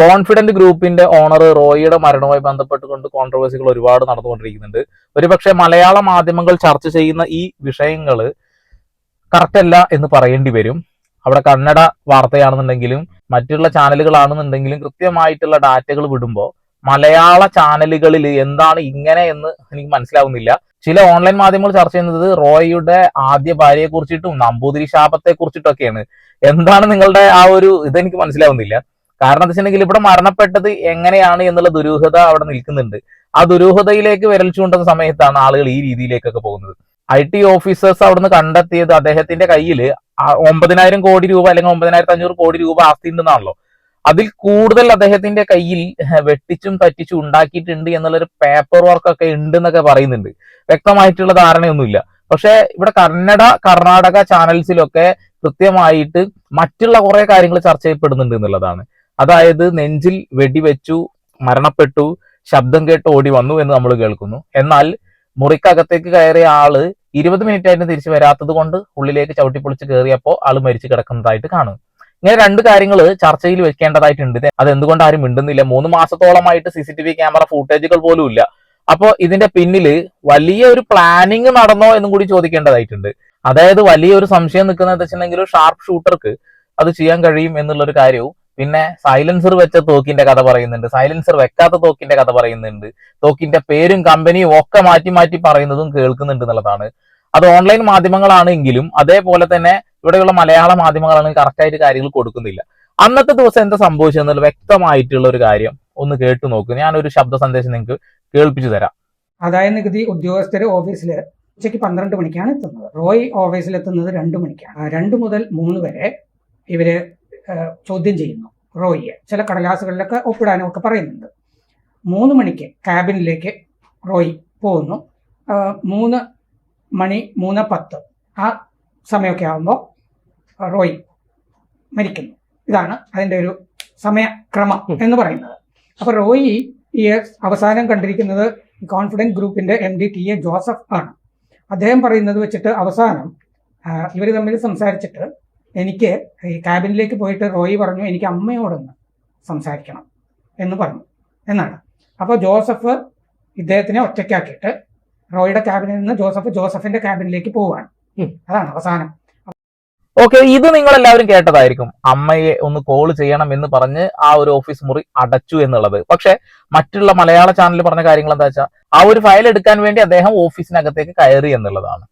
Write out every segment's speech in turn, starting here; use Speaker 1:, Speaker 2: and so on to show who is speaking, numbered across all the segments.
Speaker 1: Confident ഗ്രൂപ്പിന്റെ owner റോയിയുടെ മരണവുമായി ബന്ധപ്പെട്ടുകൊണ്ട് കോൺട്രവേഴ്സികൾ ഒരുപാട് നടന്നുകൊണ്ടിരിക്കുന്നുണ്ട്. ഒരുപക്ഷെ മലയാള മാധ്യമങ്ങൾ ചർച്ച ചെയ്യുന്ന ഈ വിഷയങ്ങൾ കറക്റ്റ് അല്ല എന്ന് പറയേണ്ടി വരും. അവിടെ കന്നഡ വാർത്തയാണെന്നുണ്ടെങ്കിലും മറ്റുള്ള ചാനലുകളാണെന്നുണ്ടെങ്കിലും കൃത്യമായിട്ടുള്ള ഡാറ്റകൾ വിടുമ്പോൾ മലയാള ചാനലുകളിൽ എന്താണ് ഇങ്ങനെ എന്ന് എനിക്ക് മനസ്സിലാവുന്നില്ല. ചില ഓൺലൈൻ മാധ്യമങ്ങൾ ചർച്ച ചെയ്യുന്നത് റോയിയുടെ ആദ്യ ഭാര്യയെ കുറിച്ചിട്ടും നമ്പൂതിരി ശാപത്തെ കുറിച്ചിട്ടൊക്കെയാണ് എന്താണ് നിങ്ങളുടെ ആ ഒരു ഇതെനിക്ക് മനസ്സിലാവുന്നില്ല. കാരണം എന്താ വെച്ചിട്ടുണ്ടെങ്കിൽ ഇവിടെ മരണപ്പെട്ടത് എങ്ങനെയാണ് എന്നുള്ള ദുരൂഹത അവിടെ നിൽക്കുന്നുണ്ട്. ആ ദുരൂഹതയിലേക്ക് വിരൽ ചൂണ്ടുന്ന സമയത്താണ് ആളുകൾ ഈ രീതിയിലേക്കൊക്കെ പോകുന്നത്. ഐ ടി ഓഫീസേഴ്സ് അവിടുന്ന് കണ്ടെത്തിയത് അദ്ദേഹത്തിന്റെ കയ്യിൽ ഒമ്പതിനായിരം കോടി രൂപ അല്ലെങ്കിൽ ഒമ്പതിനായിരത്തി അഞ്ഞൂറ് കോടി രൂപ ആസ്തി ഉണ്ടെന്നാണല്ലോ. അതിൽ കൂടുതൽ അദ്ദേഹത്തിന്റെ കയ്യിൽ വെട്ടിച്ചും പറ്റിച്ചും ഉണ്ടാക്കിയിട്ടുണ്ട് എന്നുള്ളൊരു പേപ്പർ വർക്കൊക്കെ ഉണ്ട് എന്നൊക്കെ പറയുന്നുണ്ട്. വ്യക്തമായിട്ടുള്ള ധാരണയൊന്നുമില്ല. പക്ഷേ ഇവിടെ കന്നഡ കർണാടക ചാനൽസിലൊക്കെ കൃത്യമായിട്ട് മറ്റുള്ള കുറെ കാര്യങ്ങൾ ചർച്ച ചെയ്യപ്പെടുന്നുണ്ട് എന്നുള്ളതാണ്. അതായത് നെഞ്ചിൽ വെടിവെച്ചു മരണപ്പെട്ടു ശബ്ദം കേട്ട് ഓടി വന്നു എന്ന് നമ്മൾ കേൾക്കുന്നു. എന്നാൽ മുറിക്കകത്തേക്ക് കയറിയ ആൾ ഇരുപത് മിനിറ്റ് ആയിട്ട് തിരിച്ചു വരാത്തത് കൊണ്ട് ഉള്ളിലേക്ക് ചവിട്ടിപ്പൊളിച്ച് കയറിയപ്പോൾ ആൾ മരിച്ചു കിടക്കുന്നതായിട്ട് കാണും. ഇങ്ങനെ രണ്ട് കാര്യങ്ങൾ ചർച്ചയിൽ വെക്കേണ്ടതായിട്ടുണ്ട്. അത് എന്തുകൊണ്ട് ആരും മിണ്ടുന്നില്ല? മൂന്ന് മാസത്തോളമായിട്ട് C C T V camera ഫൂട്ടേജുകൾ പോലും ഇല്ല. അപ്പോൾ ഇതിന്റെ പിന്നിൽ വലിയ ഒരു പ്ലാനിങ് നടന്നോ എന്നും കൂടി ചോദിക്കേണ്ടതായിട്ടുണ്ട്. അതായത് വലിയൊരു സംശയം നിൽക്കുന്നത് വെച്ചിട്ടുണ്ടെങ്കിൽ ഷാർപ്പ് ഷൂട്ടർക്ക് അത് ചെയ്യാൻ കഴിയും എന്നുള്ളൊരു കാര്യവും പിന്നെ സൈലൻസർ വെച്ച തോക്കിന്റെ കഥ പറയുന്നുണ്ട്. സൈലൻസർ വെക്കാത്ത തോക്കിന്റെ കഥ പറയുന്നുണ്ട്. തോക്കിന്റെ പേരും കമ്പനിയും ഒക്കെ മാറ്റി മാറ്റി പറയുന്നതും കേൾക്കുന്നുണ്ട് എന്നുള്ളതാണ്. അത് ഓൺലൈൻ മാധ്യമങ്ങളാണ് എങ്കിലും അതേപോലെ തന്നെ ഇവിടെയുള്ള മലയാള മാധ്യമങ്ങളാണ് കറക്റ്റായിട്ട് കാര്യങ്ങൾ കൊടുക്കുന്നില്ല. അന്നത്തെ ദിവസം എന്താ സംഭവിച്ചതെന്നുള്ള വ്യക്തമായിട്ടുള്ള ഒരു കാര്യം ഒന്ന് കേട്ടു നോക്കൂ. ഞാനൊരു ശബ്ദ സന്ദേശം നിങ്ങൾക്ക് കേൾപ്പിച്ചു തരാം.
Speaker 2: ആദായ നികുതി ഉദ്യോഗസ്ഥർ ഓഫീസിൽ ഉച്ചയ്ക്ക് പന്ത്രണ്ട് മണിക്കാണ് എത്തുന്നത്. റോയ് ഓഫീസിൽ എത്തുന്നത് രണ്ട് മണിക്കാണ്. രണ്ട് മുതൽ മൂന്ന് വരെ ഇവർ ചോദ്യം ചെയ്യുന്നു. റോയിയെ. ചില കടലാസുകളിലൊക്കെ ഒപ്പിടാനും ഒക്കെ പറയുന്നുണ്ട്. മൂന്ന് മണിക്ക് ക്യാബിനിലേക്ക് റോയ് പോകുന്നു. മൂന്ന് മണി മൂന്ന് പത്ത് ആ സമയമൊക്കെ ആകുമ്പോൾ റോയ് മരിക്കുന്നു. ഇതാണ് അതിന്റെ ഒരു സമയക്രമം എന്ന് പറയുന്നത്. അപ്പോൾ റോയി ഈ അവസാനം കണ്ടിരിക്കുന്നത് കോൺഫിഡൻസ് ഗ്രൂപ്പിന്റെ M D T A Joseph ആണ്. അദ്ദേഹം പറയുന്നത് വെച്ചിട്ട് അവസാനം ഇവർ തമ്മിൽ സംസാരിച്ചിട്ട് എനിക്ക് ഈ ക്യാബിനിലേക്ക് പോയിട്ട് റോയി പറഞ്ഞു എനിക്ക് അമ്മയോടൊന്ന് സംസാരിക്കണം എന്ന് പറഞ്ഞു. എന്നാണ്. അപ്പോൾ ജോസഫ് ഇദ്ദേഹത്തിനെ ഒറ്റയ്ക്കാക്കിയിട്ട് റോയിയുടെ ക്യാബിനിൽ നിന്ന് ജോസഫ് ജോസഫിന്റെ ക്യാബിനിലേക്ക് പോവുകയാണ് അതാണ് അവസാനം.
Speaker 1: ഓക്കെ ഇത് നിങ്ങൾ എല്ലാവരും കേട്ടതായിരിക്കും. അമ്മയെ ഒന്ന് കോൾ ചെയ്യണം എന്ന് പറഞ്ഞ് ആ ഒരു ഓഫീസ് മുറി അടച്ചു എന്നുള്ളത്. പക്ഷെ മറ്റുള്ള മലയാള ചാനൽ പറഞ്ഞ കാര്യങ്ങൾ എന്താ വെച്ചാൽ ആ ഒരു ഫയൽ എടുക്കാൻ വേണ്ടി അദ്ദേഹം ഓഫീസിനകത്തേക്ക് കയറി എന്നുള്ളതാണ്.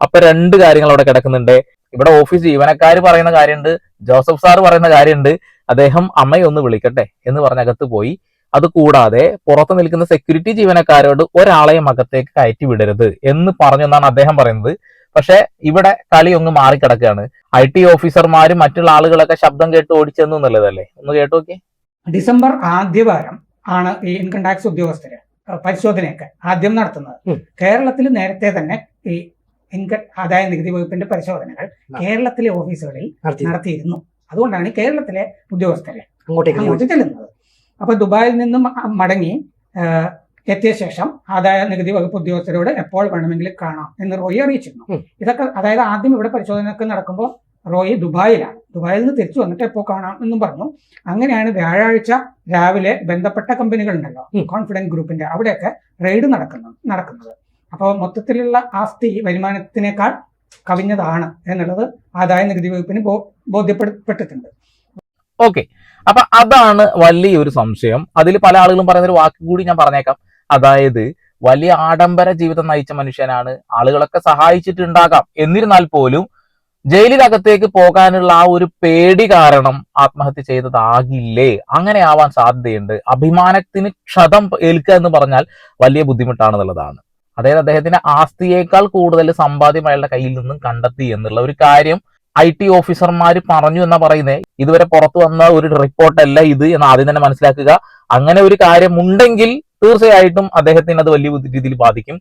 Speaker 1: അപ്പൊ രണ്ട് കാര്യങ്ങൾ അവിടെ കിടക്കുന്നുണ്ട്. ഇവിടെ ഓഫീസ് ജീവനക്കാർ പറയുന്ന കാര്യമുണ്ട് ജോസഫ് സാർ പറയുന്ന കാര്യമുണ്ട് അദ്ദേഹം അമ്മയെ ഒന്ന് വിളിക്കട്ടെ എന്ന് പറഞ്ഞ് അകത്ത് പോയി. അത് കൂടാതെ പുറത്ത് നിൽക്കുന്ന സെക്യൂരിറ്റി ജീവനക്കാരോട് ഒരാളെയും അകത്തേക്ക് കയറ്റി വിടരുത് എന്ന് പറഞ്ഞു എന്നാണ് അദ്ദേഹം പറയുന്നത്. പക്ഷെ ഇവിടെ കളി ഒന്ന് മാറിക്കിടക്കുകയാണ് ഐ ടി ഓഫീസർമാരും മറ്റുള്ള ആളുകളൊക്കെ ശബ്ദം കേട്ട് ഓടിച്ചെന്നു എന്നുള്ളതല്ലേ? ഒന്ന് കേട്ടു നോക്കി
Speaker 2: ഡിസംബർ ആദ്യവാരം ആണ് ഈ ഇൻകം ടാക്സ് ഉദ്യോഗസ്ഥര് പരിശോധനയൊക്കെ ആദ്യം നടത്തുന്നത്. കേരളത്തിൽ നേരത്തെ തന്നെ ഈ ഇൻകം ആദായ നികുതി വകുപ്പിന്റെ പരിശോധനകൾ കേരളത്തിലെ ഓഫീസുകളിൽ നടത്തിയിരുന്നു. അതുകൊണ്ടാണ് കേരളത്തിലെ ഉദ്യോഗസ്ഥരെ
Speaker 3: അങ്ങോട്ടേക്ക്
Speaker 2: അങ്ങോട്ട് ചെല്ലുന്നത്. അപ്പൊ ദുബായിൽ നിന്നും മടങ്ങി എത്തിയ ശേഷം ആദായ നികുതി വകുപ്പ് ഉദ്യോഗസ്ഥരോട് എപ്പോൾ വേണമെങ്കിലും കാണാം എന്ന് റോയി അറിയിച്ചിരുന്നു. ഇതൊക്കെ അതായത് ആദ്യം ഇവിടെ പരിശോധനയൊക്കെ നടക്കുമ്പോൾ റോയി ദുബായിലാണ്. ദുബായിൽ നിന്ന് തിരിച്ചു വന്നിട്ട് എപ്പോൾ കാണാം എന്നും പറഞ്ഞു. അങ്ങനെയാണ് വ്യാഴാഴ്ച രാവിലെ ബന്ധപ്പെട്ട കമ്പനികളുണ്ടല്ലോ കോൺഫിഡൻസ് ഗ്രൂപ്പിന്റെ അവിടെയൊക്കെ റെയ്ഡ് നടക്കുന്നു നടക്കുന്നത്. അപ്പോൾ മൊത്തത്തിലുള്ള ആസ്തി വരുമാനത്തിനേക്കാൾ കവിഞ്ഞതാണ് എന്നുള്ളത് ആദായ നികുതി വകുപ്പിന് ബോധ്യപ്പെട്ടിട്ടുണ്ട്
Speaker 1: ഓക്കെ. അപ്പൊ അതാണ് വലിയൊരു സംശയം. അതിൽ പല ആളുകളും പറയുന്ന ഒരു വാക്ക് കൂടി ഞാൻ പറഞ്ഞേക്കാം. അതായത് വലിയ ആഡംബര ജീവിതം നയിച്ച മനുഷ്യനാണ്. ആളുകളൊക്കെ സഹായിച്ചിട്ടുണ്ടാകാം. എന്നിരുന്നാൽ പോലും ജയിലിനകത്തേക്ക് പോകാനുള്ള ആ ഒരു പേടി കാരണം ആത്മഹത്യ ചെയ്തതാകില്ലേ? അങ്ങനെ ആവാൻ സാധ്യതയുണ്ട്. അഭിമാനത്തിന് ക്ഷതം ഏൽക്കുക എന്ന് പറഞ്ഞാൽ വലിയ ബുദ്ധിമുട്ടാണെന്നുള്ളതാണ്. അതായത് അദ്ദേഹത്തിന്റെ ആസ്തിയേക്കാൾ കൂടുതൽ സമ്പാദ്യം അയാളുടെ കയ്യിൽ നിന്നും കണ്ടെത്തി എന്നുള്ള ഒരു കാര്യം ഐ ടി ഓഫീസർമാർ പറഞ്ഞു എന്നാ പറയുന്നത് ഇതുവരെ പുറത്തു വന്ന ഒരു റിപ്പോർട്ടല്ല ഇത് എന്ന് ആദ്യം തന്നെ മനസ്സിലാക്കുക. അങ്ങനെ ഒരു കാര്യം ഉണ്ടെങ്കിൽ തീർച്ചയായിട്ടും അദ്ദേഹത്തിന് അത് വലിയ രീതിയിൽ ബാധിക്കും.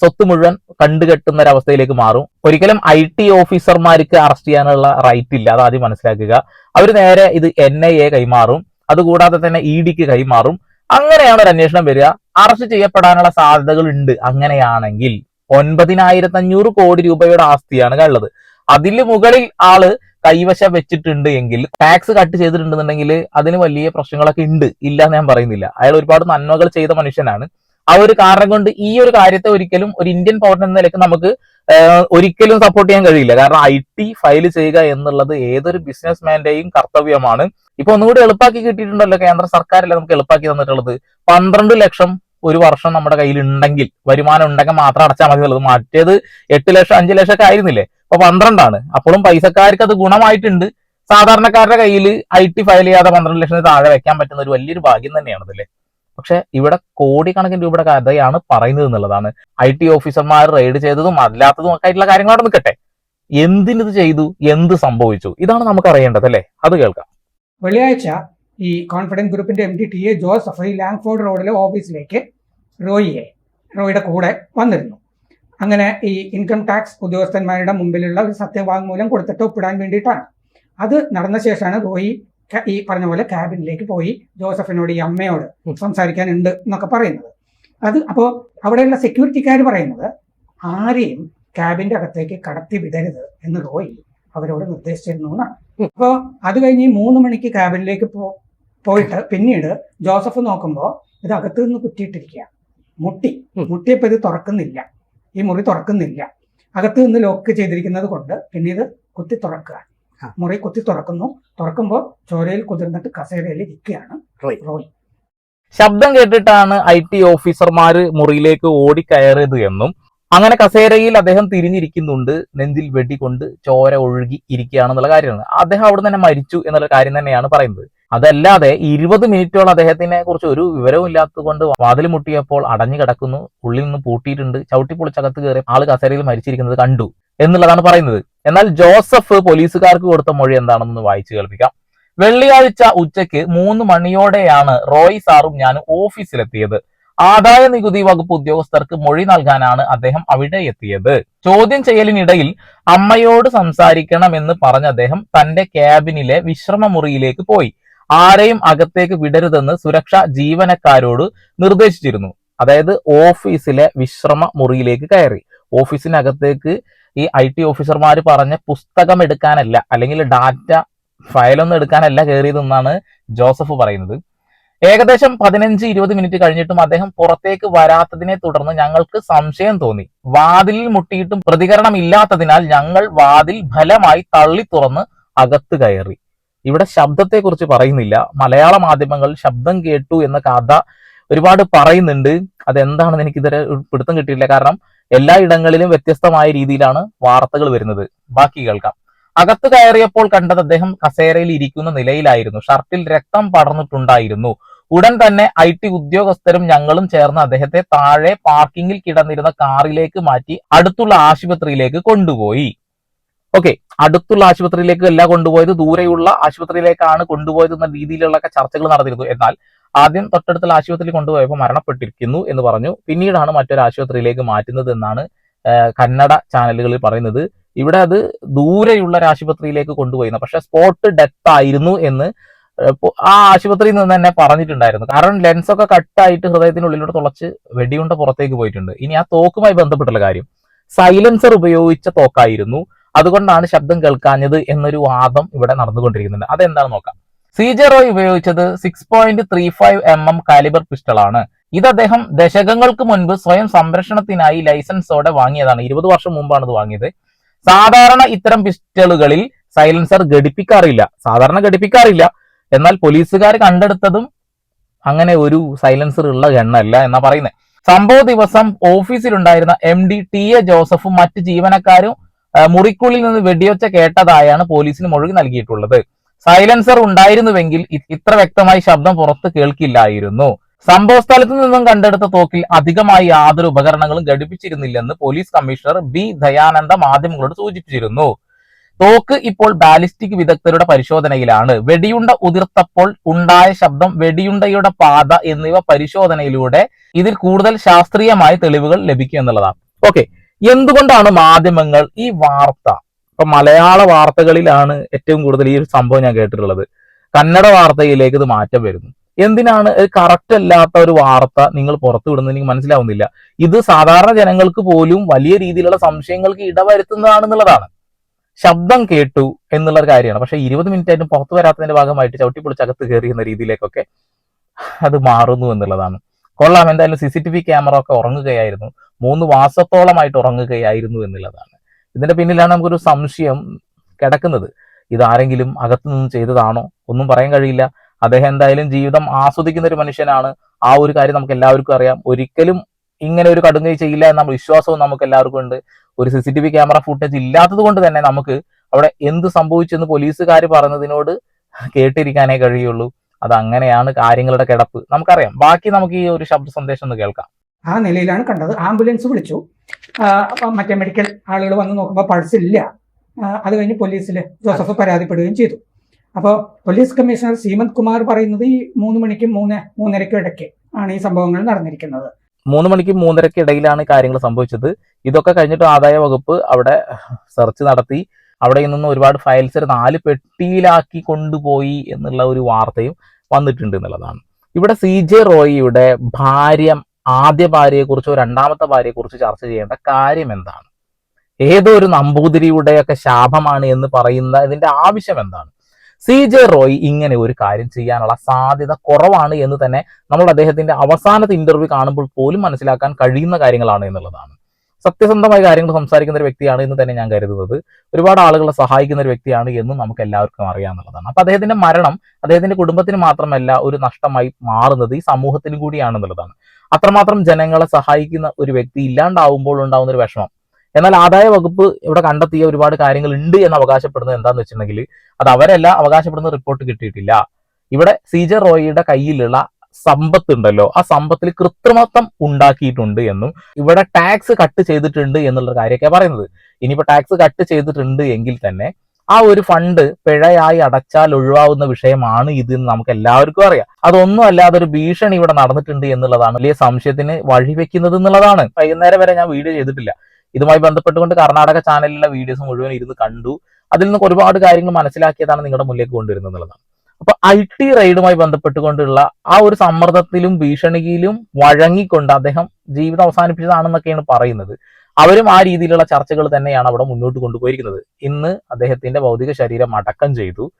Speaker 1: സ്വത്ത് മുഴുവൻ കണ്ടുകെട്ടുന്ന ഒരു അവസ്ഥയിലേക്ക് മാറും. ഒരിക്കലും ഐ ടി ഓഫീസർമാർക്ക് അറസ്റ്റ് ചെയ്യാനുള്ള റൈറ്റ് ഇല്ല. അത് ആദ്യം മനസ്സിലാക്കുക. അവർ നേരെ ഇത് എൻ ഐ എ കൈമാറും. അതുകൂടാതെ തന്നെ ഇ ഡിക്ക് കൈമാറും. അങ്ങനെയാണ് ഒരു അന്വേഷണം വരിക. അറസ്റ്റ് ചെയ്യപ്പെടാനുള്ള സാധ്യതകൾ ഉണ്ട് അങ്ങനെയാണെങ്കിൽ ഒൻപതിനായിരത്തി അഞ്ഞൂറ് കോടി രൂപയുടെ ആസ്തിയാണ് ഉള്ളത് അതിന് മുകളിൽ ആൾ കൈവശം വെച്ചിട്ടുണ്ട് എങ്കിൽ ടാക്സ് കട്ട് ചെയ്തിട്ടുണ്ടെന്നുണ്ടെങ്കിൽ അതിന് വലിയ പ്രശ്നങ്ങളൊക്കെ ഉണ്ട്. ഇല്ല എന്ന് ഞാൻ പറയുന്നില്ല. അയാൾ ഒരുപാട് നന്മകൾ ചെയ്ത മനുഷ്യനാണ്. ആ ഒരു കാരണം കൊണ്ട് ഈ ഒരു കാര്യത്തെ ഒരിക്കലും ഒരു ഇന്ത്യൻ പൗരൻ എന്ന നിലയ്ക്ക് നമുക്ക് ഒരിക്കലും സപ്പോർട്ട് ചെയ്യാൻ കഴിയില്ല. കാരണം ഐ ടി ഫയൽ ചെയ്യുക എന്നുള്ളത് ഏതൊരു ബിസിനസ് ബിസിനസ്മാന്റെയും കർത്തവ്യമാണ്. ഇപ്പൊ ഒന്നുകൂടി എളുപ്പാക്കി കിട്ടിയിട്ടുണ്ടല്ലോ കേന്ദ്ര സർക്കാരല്ലേ നമുക്ക് എളുപ്പാക്കി തന്നിട്ടുള്ളത്. പന്ത്രണ്ട് ലക്ഷം ഒരു വർഷം നമ്മുടെ കയ്യിൽ ഉണ്ടെങ്കിൽ വരുമാനം ഉണ്ടെങ്കിൽ മാത്രം അടച്ചാൽ മതി എന്നുള്ളത്. മറ്റേത് എട്ട് ലക്ഷം അഞ്ച് ലക്ഷം ഒക്കെ ആയിരുന്നില്ലേ? ഇപ്പൊ പന്ത്രണ്ടാണ്. അപ്പോഴും പൈസക്കാർക്ക് അത് ഗുണമായിട്ടുണ്ട്. സാധാരണക്കാരുടെ കയ്യിൽ ഐ ടി ഫയൽ ചെയ്യാതെ പന്ത്രണ്ട് ലക്ഷം താഴെ വെക്കാൻ പറ്റുന്ന ഒരു വലിയൊരു ഭാഗ്യം തന്നെയാണ് ഇതല്ലേ പക്ഷെ ഇവിടെ കോടിക്കണക്കിന് രൂപയുടെ കഥയാണ് പറയുന്നത് എന്നുള്ളതാണ്. ഐ ടി ഓഫീസർമാർ റെയ്ഡ് ചെയ്തതും അല്ലാത്തതും ഒക്കെ ആയിട്ടുള്ള കാര്യങ്ങളോട് നിൽക്കട്ടെ. എന്തിനിത് ചെയ്തു? എന്ത് സംഭവിച്ചു? ഇതാണ് നമുക്ക് അറിയേണ്ടത് അല്ലേ? അത് കേൾക്കാം.
Speaker 2: വെള്ളിയാഴ്ച ഈ കോൺഫിഡൻസ് ഗ്രൂപ്പിന്റെ M D T A Joseph ഈ ലാങ്ഫോർഡ് റോഡിലെ ഓഫീസിലേക്ക് റോയിയെ റോയിയുടെ കൂടെ വന്നിരുന്നു. അങ്ങനെ ഈ ഇൻകം ടാക്സ് ഉദ്യോഗസ്ഥന്മാരുടെ മുമ്പിലുള്ള ഒരു സത്യവാങ്മൂലം കൊടുത്തിട്ട് ഒപ്പിടാൻ വേണ്ടിയിട്ടാണ്. അത് നടന്ന ശേഷമാണ് റോയി ഈ പറഞ്ഞ പോലെ ക്യാബിനിലേക്ക് പോയി ജോസഫിനോട് ഈ അമ്മയോട് സംസാരിക്കാനുണ്ട് എന്നൊക്കെ പറയുന്നത്. അത് അപ്പോൾ അവിടെയുള്ള സെക്യൂരിറ്റിക്കാർ പറയുന്നത് ആരെയും ക്യാബിന്റെ അകത്തേക്ക് കടത്തി വിടരുത് എന്ന് റോയി അവരോട് നിർദ്ദേശിച്ചിരുന്നു എന്നാണ്. അപ്പോൾ അത് കഴിഞ്ഞ് ഈ മൂന്ന് മണിക്ക് ക്യാബിനിലേക്ക് പോ പോയിട്ട് പിന്നീട് ജോസഫ് നോക്കുമ്പോൾ ഇത് അകത്തു നിന്ന് കുറ്റിയിട്ടിരിക്കുക മുട്ടി.
Speaker 3: മുട്ടിയപ്പോ
Speaker 2: മുട്ടിയപ്പോൾ ഇത് തുറക്കുന്നില്ല. ഈ മുറി തുറക്കുന്നില്ല. അകത്തു നിന്ന് ലോക്ക് ചെയ്തിരിക്കുന്നത് കൊണ്ട് പിന്നീട് കുത്തി തുറക്കുക. മുറി കുത്തി തുറക്കുന്നു. തുറക്കുമ്പോൾ ചോരയിൽ കുതിർന്നിട്ട് കസേരയിൽ ഇരിക്കുകയാണ്
Speaker 3: റോയ്.
Speaker 1: ശബ്ദം കേട്ടിട്ടാണ് ഐ ടി ഓഫീസർമാര് മുറിയിലേക്ക് ഓടിക്കയറിയത് എന്നും അങ്ങനെ കസേരയിൽ അദ്ദേഹം തിരിഞ്ഞിരിക്കുന്നുണ്ട്. നെഞ്ചിൽ വെടികൊണ്ട് ചോര ഒഴുകി ഇരിക്കുകയാണെന്നുള്ള കാര്യമാണ്. അദ്ദേഹം അവിടെ തന്നെ മരിച്ചു എന്നുള്ള കാര്യം തന്നെയാണ് പറയുന്നത്. അതല്ലാതെ ഇരുപത് മിനിറ്റോളം അദ്ദേഹത്തിനെ കുറിച്ച് ഒരു വിവരവും ഇല്ലാത്തത് കൊണ്ട് വാതിൽ മുട്ടിയപ്പോൾ അടഞ്ഞു കിടക്കുന്നു. ഉള്ളിൽ നിന്ന് പൂട്ടിയിട്ടുണ്ട്. ചവിട്ടി പൊളിച്ചകത്ത് കയറി ആൾ കസേരയിൽ മരിച്ചിരിക്കുന്നത് കണ്ടു. എന്നുള്ളതാണ് പറയുന്നത്. എന്നാൽ ജോസഫ് പോലീസുകാർക്ക് കൊടുത്ത മൊഴി എന്താണെന്ന് വായിച്ചു കേൾപ്പിക്കാം. വെള്ളിയാഴ്ച ഉച്ചയ്ക്ക് മൂന്ന് മണിയോടെയാണ് റോയ് സാറും ഞാനും ഓഫീസിലെത്തിയത്. ആദായ നികുതി വകുപ്പ് ഉദ്യോഗസ്ഥർക്ക് മൊഴി നൽകാനാണ് അദ്ദേഹം അവിടെ എത്തിയത്. ചോദ്യം ചെയ്യലിനിടയിൽ അമ്മയോട് സംസാരിക്കണമെന്ന് പറഞ്ഞ അദ്ദേഹം തന്റെ ക്യാബിനിലെ വിശ്രമ മുറിയിലേക്ക് പോയി. ആരെയും അകത്തേക്ക് വിടരുതെന്ന് സുരക്ഷാ ജീവനക്കാരോട് നിർദ്ദേശിച്ചിരുന്നു. അതായത് ഓഫീസിലെ വിശ്രമ മുറിയിലേക്ക് കയറി. ഓഫീസിനകത്തേക്ക് ഈ ഐ ടി ഓഫീസർമാർ പറഞ്ഞ പുസ്തകം എടുക്കാനല്ല അല്ലെങ്കിൽ ഡാറ്റ ഫയലൊന്നും എടുക്കാനല്ല കയറിയതെന്നാണ് ജോസഫ് പറയുന്നത്. ഏകദേശം പതിനഞ്ച് ഇരുപത് മിനിറ്റ് കഴിഞ്ഞിട്ടും അദ്ദേഹം പുറത്തേക്ക് വരാത്തതിനെ തുടർന്ന് ഞങ്ങൾക്ക് സംശയം തോന്നി. വാതിലിൽ മുട്ടിയിട്ടും പ്രതികരണം ഇല്ലാത്തതിനാൽ ഞങ്ങൾ വാതിൽ ഫലമായി തള്ളി തുറന്ന് അകത്ത് കയറി. ഇവിടെ ശബ്ദത്തെക്കുറിച്ച് പറയുന്നില്ല. മലയാള മാധ്യമങ്ങൾ ശബ്ദം കേട്ടു എന്ന കഥ ഒരുപാട് പറയുന്നുണ്ട്. അതെന്താണെന്ന് എനിക്ക് ഇതുവരെ ഒരു പിടുത്തം കിട്ടിയില്ല കാരണം എല്ലാ ഇടങ്ങളിലും വ്യത്യസ്തമായ രീതിയിലാണ് വാർത്തകൾ വരുന്നത്. ബാക്കി കേൾക്കാം. അകത്ത് കയറിയപ്പോൾ കണ്ടത് അദ്ദേഹം കസേരയിൽ ഇരിക്കുന്ന നിലയിലായിരുന്നു. ഷർട്ടിൽ രക്തം പടർന്നിട്ടുണ്ടായിരുന്നു. ഉടൻ തന്നെ ഐ ടി ഉദ്യോഗസ്ഥരും ഞങ്ങളും ചേർന്ന് അദ്ദേഹത്തെ താഴെ പാർക്കിങ്ങിൽ കിടന്നിരുന്ന കാറിലേക്ക് മാറ്റി അടുത്തുള്ള ആശുപത്രിയിലേക്ക് കൊണ്ടുപോയി. ഓക്കെ അടുത്തുള്ള ആശുപത്രിയിലേക്ക് അല്ല കൊണ്ടുപോയത് ദൂരെയുള്ള ആശുപത്രിയിലേക്കാണ് കൊണ്ടുപോയത് എന്ന രീതിയിലുള്ള ചർച്ചകൾ നടന്നിരുന്നു. എന്നാൽ ആദ്യം തൊട്ടടുത്തുള്ള ആശുപത്രിയിൽ കൊണ്ടുപോയപ്പോൾ മരണപ്പെട്ടിരിക്കുന്നു എന്ന് പറഞ്ഞു. പിന്നീടാണ് മറ്റൊരു ആശുപത്രിയിലേക്ക് മാറ്റുന്നത് എന്നാണ് കന്നഡ ചാനലുകളിൽ പറയുന്നത്. ഇവിടെ അത് ദൂരെയുള്ള ഒരു ആശുപത്രിയിലേക്ക് കൊണ്ടുപോയിരുന്നു. പക്ഷെ സ്പോട്ട് ഡെത്ത് ആയിരുന്നു എന്ന് ആ ആശുപത്രിയിൽ നിന്ന് തന്നെ പറഞ്ഞിട്ടുണ്ടായിരുന്നു. കാരണം ലെൻസ് ഒക്കെ കട്ടായിട്ട് ഹൃദയത്തിനുള്ളിലൂടെ തുളച്ച് വെടിയുണ്ട പുറത്തേക്ക് പോയിട്ടുണ്ട്. ഇനി ആ തോക്കുമായി ബന്ധപ്പെട്ടുള്ള കാര്യം സൈലൻസർ ഉപയോഗിച്ച തോക്കായിരുന്നു. അതുകൊണ്ടാണ് ശബ്ദം കേൾക്കാഞ്ഞത് എന്നൊരു വാദം ഇവിടെ നടന്നുകൊണ്ടിരിക്കുന്നുണ്ട്. അതെന്താണ് നോക്കാം. സി ജെ റോയ് ഉപയോഗിച്ചത് six point three five M M calibre പിസ്റ്റളാണ് ഇത് അദ്ദേഹം ദശകങ്ങൾക്ക് മുൻപ് സ്വയം സംരക്ഷണത്തിനായി ലൈസൻസോടെ വാങ്ങിയതാണ്. ഇരുപത് വർഷം മുമ്പാണ് ഇത് വാങ്ങിയത്. സാധാരണ ഇത്തരം പിസ്റ്റളുകളിൽ സൈലൻസർ ഘടിപ്പിക്കാറില്ല. സാധാരണ ഘടിപ്പിക്കാറില്ല. എന്നാൽ പോലീസുകാർ കണ്ടെടുത്തതും അങ്ങനെ ഒരു സൈലൻസർ ഉള്ള എണ്ണല്ല എന്നാ പറയുന്നത് സംഭവ ദിവസം ഓഫീസിലുണ്ടായിരുന്ന എം ഡി ടി എ ജോസഫും മറ്റ് ജീവനക്കാരും മുറിക്കുള്ളിൽ നിന്ന് വെടിയൊച്ച കേട്ടതായാണ് പോലീസിന് മൊഴി നൽകിയിട്ടുള്ളത്. സൈലൻസർ ഉണ്ടായിരുന്നുവെങ്കിൽ ഇത്ര വ്യക്തമായി ശബ്ദം പുറത്ത് കേൾക്കില്ലായിരുന്നു. സംഭവ സ്ഥലത്ത് നിന്നും കണ്ടെടുത്ത തോക്കിൽ അധികമായി യാതൊരു ഉപകരണങ്ങളും ഘടിപ്പിച്ചിരുന്നില്ലെന്ന് പോലീസ് കമ്മീഷണർ ബി ദയാനന്ദ മാധ്യമങ്ങളോട് സൂചിപ്പിച്ചിരുന്നു. തോക്ക് ഇപ്പോൾ ബാലിസ്റ്റിക് വിദഗ്ധരുടെ പരിശോധനയിലാണ്. വെടിയുണ്ട ഉതിർത്തപ്പോൾ ഉണ്ടായ ശബ്ദം വെടിയുണ്ടയുടെ പാത എന്നിവ പരിശോധനയിലൂടെ ഇതിൽ കൂടുതൽ ശാസ്ത്രീയമായ തെളിവുകൾ ലഭിക്കും എന്നുള്ളതാണ്. ഓക്കെ. എന്തുകൊണ്ടാണ് മാധ്യമങ്ങൾ ഈ വാർത്ത ഇപ്പൊ മലയാള വാർത്തകളിലാണ് ഏറ്റവും കൂടുതൽ ഈ ഒരു സംഭവം ഞാൻ കേട്ടിട്ടുള്ളത്. കന്നഡ വാർത്തയിലേക്ക് ഇത് മാറ്റം വരുന്നു. എന്തിനാണ് കറക്റ്റ് അല്ലാത്ത ഒരു വാർത്ത നിങ്ങൾ പുറത്തു വിടുന്നത് എനിക്ക് മനസ്സിലാവുന്നില്ല. ഇത് സാധാരണ ജനങ്ങൾക്ക് പോലും വലിയ രീതിയിലുള്ള സംശയങ്ങൾക്ക് ഇടവരുത്തുന്നതാണെന്നുള്ളതാണ്. ശബ്ദം കേട്ടു എന്നുള്ള ഒരു കാര്യമാണ്. പക്ഷെ ഇരുപത് മിനിറ്റ് ആയിട്ടും പുറത്തു വരാത്തതിന്റെ ഭാഗമായിട്ട് ചവിട്ടി പൊളിച്ച് അകത്ത് കയറി എന്ന രീതിയിലേക്കൊക്കെ അത് മാറുന്നു എന്നുള്ളതാണ്. കൊള്ളാം. എന്തായാലും C C T V camera ഒക്കെ ഉറങ്ങുകയായിരുന്നു. മൂന്ന് മാസത്തോളമായിട്ട് ഉറങ്ങുകയായിരുന്നു എന്നുള്ളതാണ്. ഇതിന്റെ പിന്നിലാണ് നമുക്കൊരു സംശയം കിടക്കുന്നത്. ഇതാരെങ്കിലും അകത്തുനിന്ന് ചെയ്തതാണോ? ഒന്നും പറയാൻ കഴിയില്ല. അദ്ദേഹം എന്തായാലും ജീവിതം ആസ്വദിക്കുന്ന ഒരു മനുഷ്യനാണ്. ആ ഒരു കാര്യം നമുക്ക് എല്ലാവർക്കും അറിയാം. ഒരിക്കലും ഇങ്ങനെ ഒരു കടുങ്കൈ ചെയ്യില്ല എന്ന വിശ്വാസവും നമുക്ക് എല്ലാവർക്കും ഉണ്ട്. ഒരു C C T V camera footage ഇല്ലാത്തത് കൊണ്ട് തന്നെ നമുക്ക് അവിടെ എന്ത് സംഭവിച്ചെന്ന് പോലീസുകാർ പറഞ്ഞതിനോട് കേട്ടിരിക്കാനേ കഴിയുള്ളൂ. അത് അങ്ങനെയാണ് കാര്യങ്ങളുടെ കിടപ്പ്. നമുക്കറിയാം. ബാക്കി നമുക്ക് ഈ ഒരു ശബ്ദ സന്ദേശം ഒന്ന് കേൾക്കാം.
Speaker 2: ആ നിലയിലാണ് കണ്ടത്. ആംബുലൻസ് വിളിച്ചു. മറ്റേ മെഡിക്കൽ ആളുകൾ വന്ന് നോക്കുമ്പോൾ പൾസ് ഇല്ല. അത് കഴിഞ്ഞ് പോലീസിൽ ജോസഫ് പരാതിപ്പെടുകയും ചെയ്തു. അപ്പോൾ പോലീസ് കമ്മീഷണർ സീമന്ത് കുമാർ പറയുന്നത് ഈ മൂന്ന് മണിക്കും മൂന്ന് മൂന്നരയ്ക്കും ഇടയ്ക്ക് ആണ് ഈ സംഭവങ്ങൾ നടന്നിരിക്കുന്നത്.
Speaker 1: മൂന്ന് മണിക്ക് മൂന്നരയ്ക്ക് ഇടയിലാണ് കാര്യങ്ങൾ സംഭവിച്ചത്. ഇതൊക്കെ കഴിഞ്ഞിട്ട് ആദായ വകുപ്പ് അവിടെ സെർച്ച് നടത്തി. അവിടെ നിന്ന് ഒരുപാട് ഫയൽസ് ഒരു നാല് പെട്ടിയിലാക്കി കൊണ്ടുപോയി എന്നുള്ള ഒരു വാർത്തയും വന്നിട്ടുണ്ട് എന്നുള്ളതാണ്. ഇവിടെ സി ജെ റോയിയുടെ ഭാര്യ ആദ്യ ഭാര്യയെക്കുറിച്ചോ രണ്ടാമത്തെ ഭാര്യയെക്കുറിച്ചോ ചർച്ച ചെയ്യേണ്ട കാര്യം എന്താണ്? ഏതൊരു നമ്പൂതിരിയുടെയൊക്കെ ശാപമാണ് എന്ന് പറയുന്ന ഇതിന്റെ ആവശ്യം എന്താണ്? സി ജെ റോയ് ഇങ്ങനെ ഒരു കാര്യം ചെയ്യാനുള്ള സാധ്യത കുറവാണ് എന്ന് തന്നെ നമ്മൾ അദ്ദേഹത്തിന്റെ അവസാനത്തെ ഇന്റർവ്യൂ കാണുമ്പോൾ പോലും മനസ്സിലാക്കാൻ കഴിയുന്ന കാര്യങ്ങളാണ് എന്നുള്ളതാണ്. സത്യസന്ധമായ കാര്യങ്ങൾ സംസാരിക്കുന്ന ഒരു വ്യക്തിയാണ് എന്ന് തന്നെ ഞാൻ കരുതുന്നത്. ഒരുപാട് ആളുകളെ സഹായിക്കുന്ന ഒരു വ്യക്തിയാണ് എന്നും നമുക്ക് എല്ലാവർക്കും അറിയാമെന്നുള്ളതാണ് അപ്പൊ അദ്ദേഹത്തിന്റെ മരണം അദ്ദേഹത്തിന്റെ കുടുംബത്തിന് മാത്രമല്ല ഒരു നഷ്ടമായി മാറുന്നത് ഈ സമൂഹത്തിന് കൂടിയാണെന്നുള്ളതാണ്. അത്രമാത്രം ജനങ്ങളെ സഹായിക്കുന്ന ഒരു വ്യക്തി ഇല്ലാണ്ടാവുമ്പോൾ ഉണ്ടാവുന്ന ഒരു വിഷമം. എന്നാൽ ആദായ വകുപ്പ് ഇവിടെ കണ്ടെത്തിയ ഒരുപാട് കാര്യങ്ങൾ ഉണ്ട് എന്ന് അവകാശപ്പെടുന്നത് എന്താന്ന് വെച്ചിട്ടുണ്ടെങ്കിൽ അത് അവരല്ല അവകാശപ്പെടുന്ന റിപ്പോർട്ട് കിട്ടിയിട്ടില്ല. ഇവിടെ സി ജെ റോയിയുടെ കയ്യിലുള്ള സമ്പത്ത് ഉണ്ടല്ലോ ആ സമ്പത്തിൽ കൃത്രിമത്വം ഉണ്ടാക്കിയിട്ടുണ്ട് എന്നും ഇവിടെ ടാക്സ് കട്ട് ചെയ്തിട്ടുണ്ട് എന്നുള്ള കാര്യമൊക്കെ പറയുന്നത്. ഇനിയിപ്പോ ടാക്സ് കട്ട് ചെയ്തിട്ടുണ്ട് എങ്കിൽ തന്നെ ആ ഒരു ഫണ്ട് പിഴയായി അടച്ചാൽ ഒഴിവാവുന്ന വിഷയമാണ് ഇത് എന്ന് നമുക്ക് എല്ലാവർക്കും അറിയാം. അതൊന്നും അല്ലാതെ ഒരു ഭീഷണി ഇവിടെ നടന്നിട്ടുണ്ട് എന്നുള്ളതാണ്. വലിയ സംശയത്തിന് വഴിവെക്കുന്നത് എന്നുള്ളതാണ്. വൈകുന്നേരം വരെ ഞാൻ വീഡിയോ ചെയ്തിട്ടില്ല. ഇതുമായി ബന്ധപ്പെട്ടുകൊണ്ട് കർണാടക ചാനലിലെ വീഡിയോസ് മുഴുവൻ ഇരുന്ന് കണ്ടു. അതിൽ നിന്ന് ഒരുപാട് കാര്യങ്ങൾ മനസ്സിലാക്കിയതാണ് നിങ്ങളുടെ മുന്നിലേക്ക് കൊണ്ടുവരുന്നത് എന്നുള്ളതാണ്. അപ്പൊ ഐ ടി റെയ്ഡുമായി ബന്ധപ്പെട്ടുകൊണ്ടുള്ള ആ ഒരു സമ്മർദ്ദത്തിലും ഭീഷണിയിലും വഴങ്ങിക്കൊണ്ട് അദ്ദേഹം ജീവിതം അവസാനിപ്പിച്ചതാണെന്നൊക്കെയാണ് പറയുന്നത്. അവരും ആ രീതിയിലുള്ള ചർച്ചകൾ തന്നെയാണ് അവിടെ മുന്നോട്ട് കൊണ്ടുപോയിരിക്കുന്നത്. ഇന്ന് അദ്ദേഹത്തിന്റെ ഭൗതിക ശരീരം അടക്കം ചെയ്തു.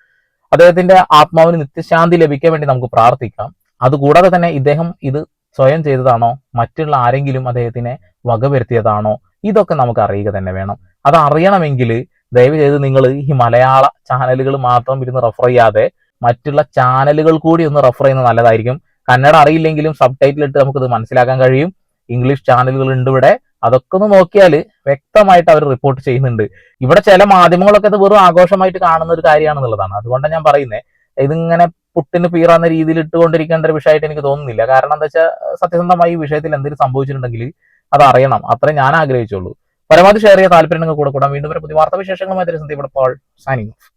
Speaker 1: അദ്ദേഹത്തിന്റെ ആത്മാവിന് നിത്യശാന്തി ലഭിക്കാൻ വേണ്ടി നമുക്ക് പ്രാർത്ഥിക്കാം. അതുകൂടാതെ തന്നെ ഇദ്ദേഹം ഇത് സ്വയം ചെയ്തതാണോ? മറ്റുള്ള ആരെങ്കിലും അദ്ദേഹത്തിനെ വകവരുത്തിയതാണോ? ഇതൊക്കെ നമുക്ക് അറിയുക തന്നെ വേണം. അത് അറിയണമെങ്കിൽ ദയവ് ചെയ്ത് നിങ്ങൾ ഈ മലയാള ചാനലുകൾ മാത്രം ഇരുന്ന് റെഫർ ചെയ്യാതെ മറ്റുള്ള ചാനലുകൾ കൂടി ഒന്ന് റെഫർ ചെയ്യുന്നത് നല്ലതായിരിക്കും. കന്നഡ അറിയില്ലെങ്കിലും സബ് ടൈറ്റിൽ ഇട്ട് നമുക്കിത് മനസ്സിലാക്കാൻ കഴിയും. ഇംഗ്ലീഷ് ചാനലുകൾ ഉണ്ട് ഇവിടെ. അതൊക്കെ ഒന്ന് നോക്കിയാൽ വ്യക്തമായിട്ട് അവർ റിപ്പോർട്ട് ചെയ്യുന്നുണ്ട്. ഇവിടെ ചില മാധ്യമങ്ങളൊക്കെ ഇത് വെറും ആഘോഷമായിട്ട് കാണുന്ന ഒരു കാര്യമാണെന്നുള്ളതാണ്. അതുകൊണ്ടാണ് ഞാൻ പറയുന്നത് ഇതിങ്ങനെ പുട്ടിന് പീറാന്ന രീതിയിൽ ഇട്ടുകൊണ്ടിരിക്കേണ്ട ഒരു വിഷയമായിട്ട് എനിക്ക് തോന്നുന്നില്ല. കാരണം എന്താ വെച്ചാൽ സത്യസന്ധമായി ഈ വിഷയത്തിൽ എന്തെങ്കിലും സംഭവിച്ചിട്ടുണ്ടെങ്കിൽ അത് അറിയണം. അത്രേ ഞാൻ ആഗ്രഹിച്ചുള്ളൂ. പരമാവധി ഷെയർ ചെയ്യാൻ താല്പര്യം കൂടെ കൂടാം. വീണ്ടും ഒരു പുതിയ വാർത്താ വിശേഷങ്ങളുമായി സന്ദീപ് ഇപ്പോൾ സൈനിങ് ഓഫ്